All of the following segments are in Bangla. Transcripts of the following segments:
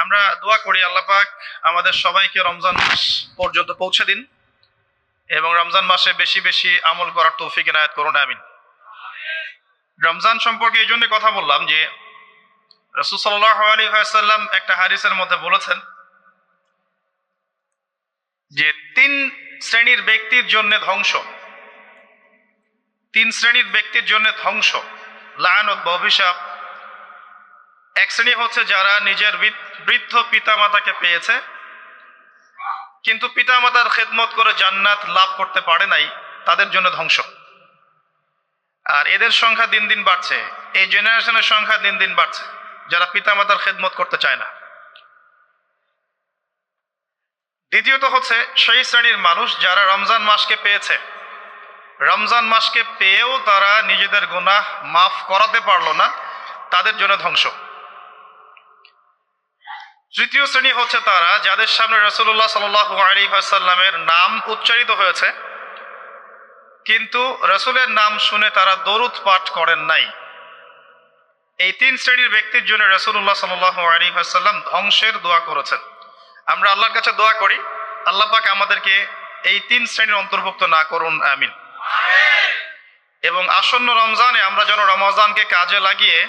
আমরা দোয়া করি আল্লাহ পাক আমাদের সবাইকে রমজান মাস পর্যন্ত পৌঁছে দিন এবং রমজান মাসে বেশি বেশি আমল করার তৌফিক এনায়াত করুন, আমিন। রমজান সম্পর্কে এই জন্য কথা বললাম যে রসুল একটা হারিসের মধ্যে বলেছেন যে তিন শ্রেণির ব্যক্তির জন্য ধ্বংস। তিন শ্রেণির ব্যক্তির জন্য ধ্বংস। লায়নত বা অভিশাপ এক শ্রেণি হচ্ছে যারা নিজের বৃদ্ধ- পিতামাতাকে পেয়েছে, কিন্তু পিতামাতার খেদমত করে জান্নাত লাভ করতে পারে নাই, তাদের জন্য ধ্বংস। আর এদের সংখ্যা দিন দিন বাড়ছে, এই জেনারেশনের সংখ্যা দিন দিন বাড়ছে, যারা পিতামাতার খেদমত করতে চায় না। দ্বিতীয়ত হচ্ছে, সেই শ্রেণির মানুষ যারা রমজান মাসকে পেয়েছে, রমজান মাসকে পেয়েও তারা নিজেদের গুনাহ মাফ করাতে পারল না, তাদের জন্য ধ্বংস। তৃতীয় শ্রেণি হচ্ছে তারা যাদের সামনে রসুল্লাহ সাল্লামের নাম উচ্চারিত হয়েছে। কিন্তু রসুলের নাম শুনে তারা দরুদ পাঠ করেন নাই। এই তিন শ্রেণির ব্যক্তির জন্য রসুল্লাহ সাল্লাম ধ্বংসের দোয়া করেছেন। আমরা আল্লাহর কাছে দোয়া করি আল্লাহ পাক আমাদেরকে এই তিন শ্রেণির অন্তর্ভুক্ত না করুন আমিন। এবং আসন্ন রমজানে আমরা যেন রমজানকে কাজে লাগিয়ে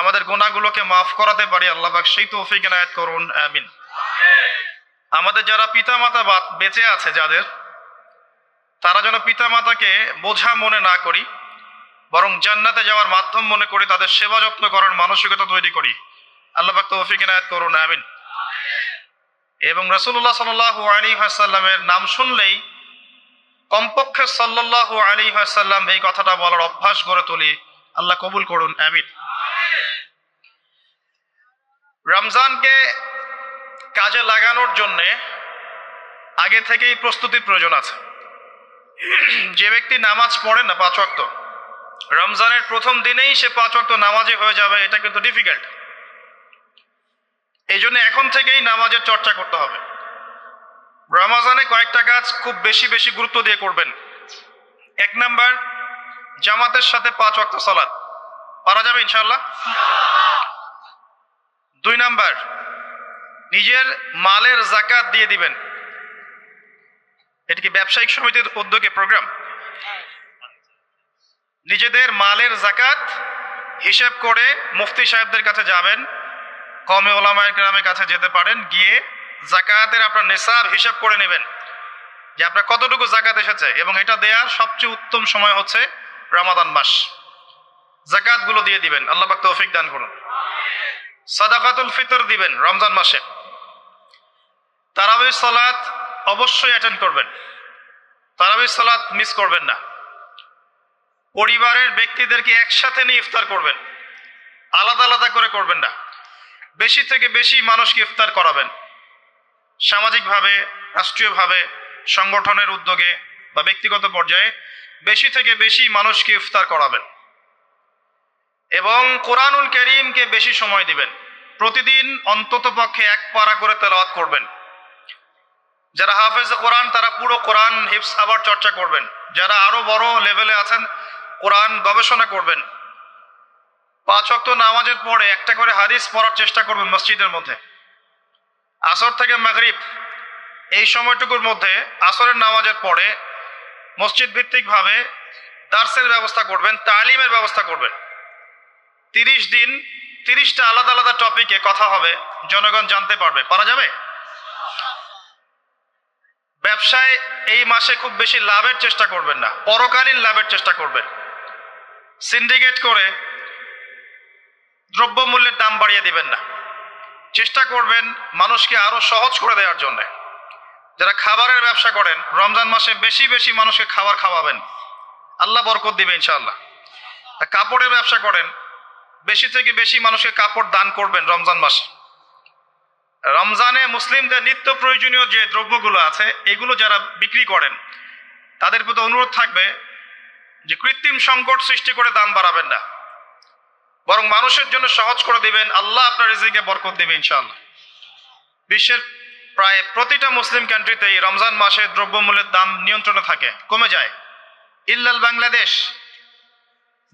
আমাদের গুণাগুলোকে মাফ করাতে পারি, আল্লাহ পাক সেই তৌফিক এনায়েত করুন, আমিন। আমাদের যারা পিতা মাতা বেঁচে আছে যাদের, তারা যেন পিতা মাতাকে বোঝা মনে না করি, বরং জান্নাতে যাওয়ার মাধ্যম মনে করি, তাদের সেবা যত্ন করার মানসিকতা তৈরি করি। আল্লাহ পাক তৌফিক এনায়েত করুন, আমিন। এবং রসুল্লাহ সাল্লাহ আলী হাসাল্লামের নাম শুনলেই কমপক্ষে সাল্লাহ আলী হাসাল্লাম এই কথাটা বলার অভ্যাস গড়ে তুলি, আল্লাহ কবুল করুন, আমিন। রমজানকে কাজে লাগানোর জন্যে আগে থেকেই প্রস্তুতির প্রয়োজন আছে। যে ব্যক্তি নামাজ পড়ে না পাঁচ ওয়াক্ত, রমজানের প্রথম দিনেই সে পাঁচ ওয়াক্ত নামাজে হয়ে যাবে, এটা কিন্তু ডিফিকাল্ট এই জন্য এখন থেকেই নামাজের চর্চা করতে হবে। রমাজানে কয়েকটা কাজ খুব বেশি বেশি গুরুত্ব দিয়ে করবেন। এক নাম্বার, জামাতের সাথে পাঁচ ওয়াক্ত সালাদ পারা যাবে ইনশাল্লাহ দুই নাম্বার, নিজের মালের জাকাত দিয়ে দিবেন। এটা কি ব্যবসায়িক সমিতির উদ্যোগে প্রোগ্রাম নিজেদের মালের জাকাত হিসেব করে মুফতি সাহেবদের কাছে যাবেন, কমে ওলামায়ের গ্রামের কাছে যেতে পারেন, গিয়ে জাকাতের আপনার নেশাব হিসাব করে নেবেন যে আপনার কতটুকু জাকাত এসেছে এবং এটা দেওয়ার সবচেয়ে উত্তম সময় হচ্ছে রমাদান মাস। জাকাতগুলো দিয়ে দিবেন। আল্লাহ পাক তৌফিক দান করুন। সাদাকাতুল ফিতর দিবেন রমজান মাসে। তারাবির সালাত অবশ্যই অ্যাটেন্ড করবেন। তারাবির সালাত মিস করবেন না। পরিবারের ব্যক্তিদেরকে একসাথে নিয়ে ইফতার করবেন। আলাদা আলাদা করে করবেন না। বেশি থেকে বেশি মানুষকে ইফতার করাবেন। সামাজিকভাবে, রাষ্ট্রীয়ভাবে, সংগঠনের উদ্যোগে বা ব্যক্তিগত পর্যায়ে বেশি থেকে বেশি মানুষকে ইফতার করাবেন। এবং কোরআনুল করিমকে বেশি সময় দিবেন। প্রতিদিন অন্তত পক্ষে এক পারা করে তেলাওয়াত করবেন। যারা হাফেজ কোরআন, তারা পুরো কোরআন হিপস আবার চর্চা করবেন। যারা আরও বড় লেভেলে আছেন, কোরআন গবেষণা করবেন। পাঁচ অক্ত নামাজের পরে একটা করে হাদিস পড়ার চেষ্টা করবেন মসজিদের মধ্যে। আসর থেকে মাগরিব, এই সময়টুকুর মধ্যে আসরের নামাজের পরে মসজিদ ভিত্তিকভাবে দার্সের ব্যবস্থা করবেন, তালিমের ব্যবস্থা করবেন। তিরিশ দিন, তিরিশটা আলাদা আলাদা টপিকে কথা হবে, জনগণ জানতে পারবে। পারা যাবে? ব্যবসায় এই মাসে খুব বেশি লাভের চেষ্টা করবেন না, পরকালীন লাভের চেষ্টা করবেন। সিন্ডিকেট করে দ্রব্যমূল্যের দাম বাড়িয়ে দিবেন না। চেষ্টা করবেন মানুষকে আরও সহজ করে দেওয়ার জন্য। যারা খাবারের ব্যবসা করেন, রমজান মাসে বেশি বেশি মানুষকে খাবার খাওয়াবেন। আল্লাহ বরকত দিবে ইনশাআল্লাহ। কাপড়ের ব্যবসা করেন বেশি থেকে বেশি মানুষকে কাপড় দান করবেন রমজান মাসে। রমজানে মুসলিমদের নিত্য প্রয়োজনীয় যে দ্রব্যগুলো আছে, এগুলো যারা বিক্রি করেন, তাদের প্রতি অনুরোধ থাকবে যে কৃত্রিম সংকট সৃষ্টি করে দাম বাড়াবেন না। বরং মানুষের জন্য সহজ করে দিবেন, আল্লাহ আপনার রিজিকে বরকত দেবে ইনশাআল্লাহ। বিশ্বের প্রায় প্রতিটা মুসলিম কান্ট্রিতেই রমজান মাসে দ্রব্যমূল্যের দাম নিয়ন্ত্রণে থাকে, কমে যায়। ইল্লাল বাংলাদেশ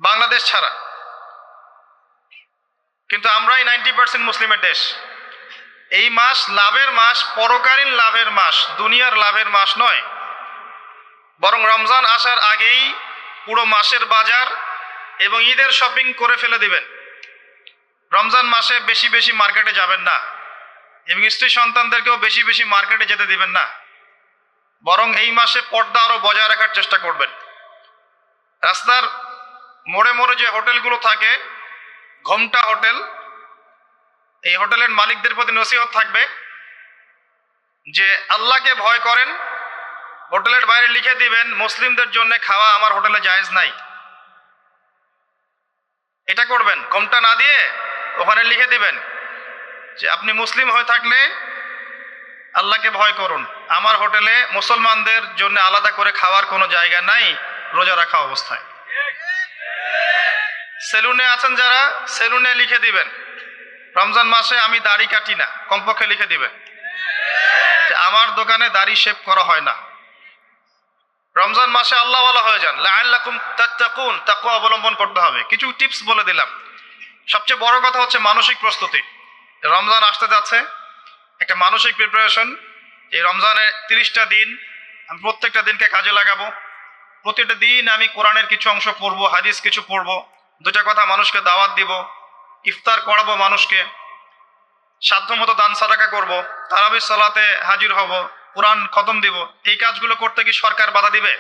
বাংলাদেশ ছাড়া। কিন্তু আমরাই নাইনটি পার্সেন্ট মুসলিমের দেশ। এই মাস লাভের মাস, পরকালীন লাভের মাস, দুনিয়ার লাভের মাস নয়। বরং রমজান আসার আগেই পুরো মাসের বাজার এবং ঈদের শপিং করে ফেলে দিবেন। রমজান মাসে বেশি বেশি মার্কেটে যাবেন না এবং স্ত্রী সন্তানদেরকেও বেশি বেশি মার্কেটে যেতে দিবেন না। বরং এই মাসে পর্দা আরও বজায় রাখার চেষ্টা করবেন। রাস্তার মোড়ে মোড়ে যে হোটেলগুলো থাকে ঘোমটা হোটেল। এই হোটেলের মালিকদের প্রতি নসিহত থাকবে যে আল্লাহকে ভয় করেন, হোটেলের বাইরে লিখে দিবেন, মুসলিমদের জন্য খাওয়া আমার হোটেলে জায়েজ নাই। এটা করবেন কমটা না দিয়ে ওখানে লিখে দিবেন যে আপনি মুসলিম হয়ে থাকলে আল্লাহকে ভয় করুন। আমার হোটেলে মুসলমানদের জন্য আলাদা করে খাওয়ার কোনো জায়গা নাই, রোজা রাখা অবস্থায়। সেলুনে আছেন যারা, সেলুনে লিখে দিবেন। রমজান মাসে আমি দাড়ি কাটি না, কমপক্ষে লিখে দিবেন। আমার দোকানে দাড়ি শেভ করা হয় না। রমজান মাসে আল্লাহ হয়ে যান। লাআল্লাকুম তাত্তাকুন, তাকওয়া অবলম্বন করতে হবে। কিছু টিপস বলে দিলাম। সবচেয়ে বড় কথা হচ্ছে মানসিক প্রস্তুতি। রমজান আসতে যাচ্ছে। একটা মানসিক প্রিপারেশন এই রমজানের তিরিশটা দিন আমি প্রত্যেকটা দিনকে কাজে লাগাবো। প্রতিটা দিন আমি কোরআনের কিছু অংশ পড়ব, হাদিস কিছু পড়ব। দুটা কথা, মানুষকে দাওয়াত দিব, ইফতার করাবো মানুষকে, সাধ্যমতো দান সাদাকা করব তারাবি সালাতে হাজির হব, কোরআন খতম দিব। এই কাজগুলো করতে কি সরকার বাধা দিবে?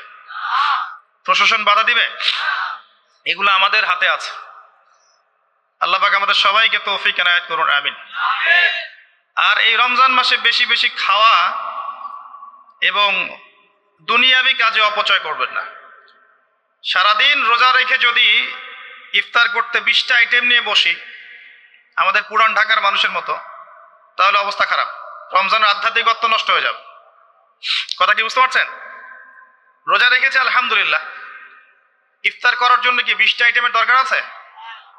প্রশাসন বাধা দিবে? এগুলো আমাদের হাতে আছে। আল্লাহ পাক আমাদের সবাইকে তৌফিক, এনায়েত করুন, আমিন। আর এই রমজান মাসে বেশি বেশি খাওয়া এবং দুনিয়াবি কাজে অপচয় করবেন না। সারাদিন রোজা রেখে যদি ইফতার করতে বিশটা আইটেম নিয়ে বসি। আমাদের পুরান ঢাকার মানুষের মতো। তাহলে অবস্থা খারাপ। রমজানের আধ্যাত্মিকত্ব নষ্ট হয়ে যাবে। কথা কি বুঝতে পারছেন? রোজা রেখেছে আলহামদুলিল্লাহ। ইফতার করার জন্য কি বিশটা আইটেমের দরকার আছে?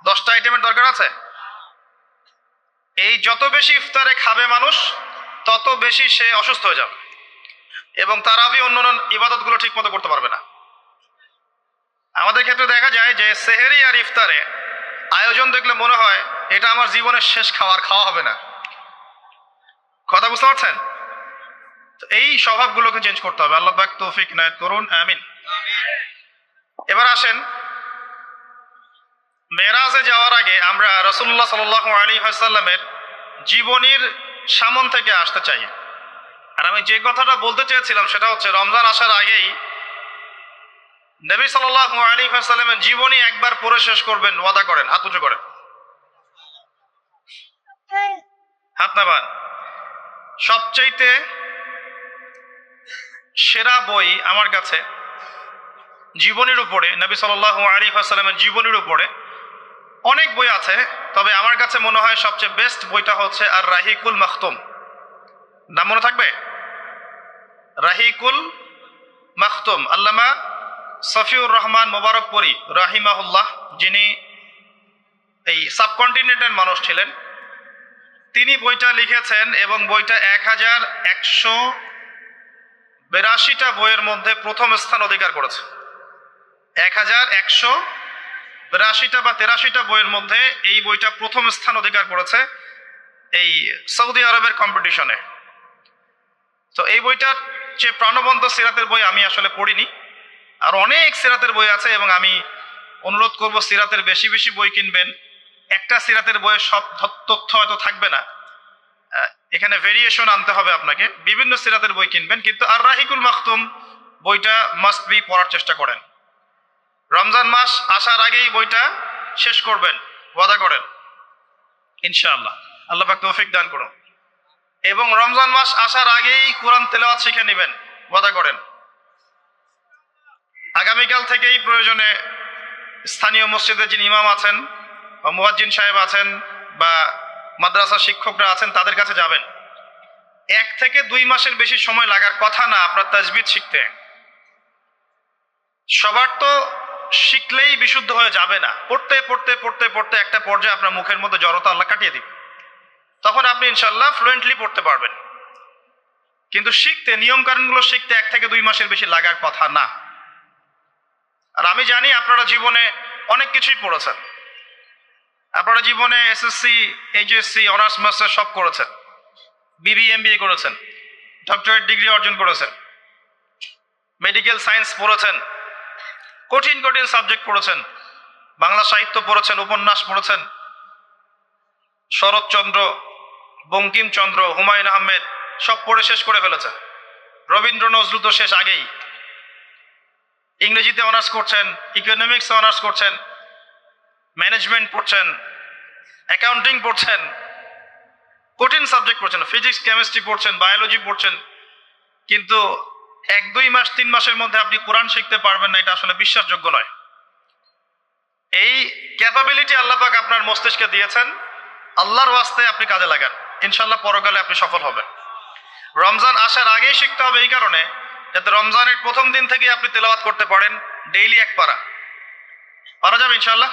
দশটা আইটেমের দরকার আছে? এই যত বেশি ইফতারে খাবে মানুষ, তত বেশি সে অসুস্থ হয়ে যাবে। এবং তারাবি অন্য অন্য ইবাদতগুলো ঠিক মতো করতে পারবে না। আমাদের ক্ষেত্রে দেখা যায় যে সেহেরি আর ইফতারে আয়োজন দেখলে মনে হয় এটা আমার জীবনের শেষ খাওয়ার খাওয়া হবে না। কথা বুঝতে পারছেন? এই স্বভাবগুলোকে চেঞ্জ করতে হবে। আল্লাহ তৌফিক নায়ত করুন, আমিন। এবার আসেন, মেরাজে যাওয়ার আগে আমরা রসুল্লাহ সাল আলী হাসাল্লামের জীবনীর সামন থেকে আসতে চাই। আর আমি যে কথাটা বলতে চেয়েছিলাম সেটা হচ্ছে, রমজান আসার আগেই নবী সাল আলী হাসাল্লামের জীবনী একবার পড়ে শেষ করবেন, ওয়াদা করেন, হাত উঁচু করেন। হাত নামান সবচাইতে সেরা বই আমার কাছে জীবনের উপরে, নবী সাল আলী আসাল্লামের জীবনের উপরে অনেক বই আছে, তবে আমার কাছে মনে হয় সবচেয়ে বেস্ট বইটা হচ্ছে আর রাহিকুল মাখতুম। নাম মনে থাকবে? রাহিকুল মাখতুম, আল্লামা সফিউর রহমান মোবারকপুরি রাহিমাহুল্লাহ, যিনি এই সাবকন্টিনেন্টের মানুষ ছিলেন, তিনি বইটা লিখেছেন এবং বইটা এক হাজার একশো বিরাশিটা বইয়ের মধ্যে প্রথম স্থান অধিকার করেছে। এক হাজার একশো বিরাশিটা বা তেরাশিটা বইয়ের মধ্যে এই বইটা প্রথম স্থান অধিকার করেছে এই সৌদি আরবের কম্পিটিশনে তো এই বইটার যে প্রাণবন্ত সিরাতের বই আমি আসলে পড়িনি আর অনেক সিরাতের বই আছে এবং আমি অনুরোধ করব সিরাতের বেশি বেশি বই কিনবেন। একটা সিরাতের বইয়ের সব তথ্য হয়তো থাকবে না। এখানে ভেরিয়েশন আনতে হবে আপনাকে। বিভিন্ন সিরাতের বই কিনবেন, কিন্তু আর রাহিকুল মাখতুম বইটা মাস্ট বি পড়ার চেষ্টা করেন। রমজান মাস আসার আগেই বইটা শেষ করবেন, ওয়াদা করেন। ইনশাআল্লাহ। আল্লাহ পাক তৌফিক দান করুন। এবং রমজান মাস আসার আগেই কোরআন তেলাওয়াত শিখে নেবেন, ওয়াদা করেন। আগামীকাল থেকেই প্রয়োজনে স্থানীয় মসজিদে যিনি ইমাম আছেন বা মুয়াজ্জিন সাহেব আছেন বা মাদ্রাসা শিক্ষকরা আছেন, তাদের কাছে যাবেন। এক থেকে দুই মাসের বেশি সময় লাগার কথা না, আপনার তাজবিদ শিখতে। সবার তো শিখলেই বিশুদ্ধ হয়ে যাবে না। পড়তে পড়তে পড়তে পড়তে একটা পর্যায়ে আপনার মুখের মধ্যে জড়তা আল্লাহ কাটিয়ে দিবে। তখন আপনি ইনশাল্লাহ ফ্লুয়েন্টলি পড়তে পারবেন। কিন্তু শিখতে নিয়ম কানুনগুলো শিখতে এক থেকে দুই মাসের বেশি লাগার কথা না। আর আমি জানি আপনারা জীবনে অনেক কিছুই পড়েছেন। আপনারা জীবনে এসএসসি এইচএসসি অনার্স মাস্টার সব করেছেন। বিবি এমবিএ করেছেন। ডক্টরেট ডিগ্রি অর্জন করেছেন। মেডিকেল সায়েন্স পড়েছেন। কঠিন কঠিন সাবজেক্ট পড়েছেন। বাংলা সাহিত্য পড়েছেন, উপন্যাস পড়েছেন। শরৎচন্দ্র বঙ্কিমচন্দ্র হুমায়ুন আহমেদ সব পড়ে শেষ করে ফেলেছেন। রবীন্দ্র নজরুল তো শেষ আগেই। ইংরেজিতে অনার্স করছেন ইকোনমিক্স অনার্স করছেন ম্যানেজমেন্ট পড়ছেন অ্যাকাউন্টিং পড়ছেন, কঠিন সাবজেক্ট পড়ছেন ফিজিক্স কেমিস্ট্রি পড়ছেন বায়োলজি পড়ছেন, কিন্তু এক, দুই মাস, তিন মাসের মধ্যে আপনি কোরআন শিখতে পারবেন না, এটা আসলে বিশ্বাসযোগ্য নয়। এই ক্যাপাবিলিটি আল্লাপাক আপনার মস্তিষ্কে দিয়েছেন, আল্লাহর ওয়াস্তে আপনি কাজে লাগান। ইনশাল্লাহ পরকালে আপনি সফল হবেন। রমজান আসার আগেই শিখতে হবে এই কারণে যাতে রমজানের প্রথম দিন থেকে আপনি তেলাওয়াত করতে পারেন ডেইলি এক পারা। পারা যাবে ইনশাল্লাহ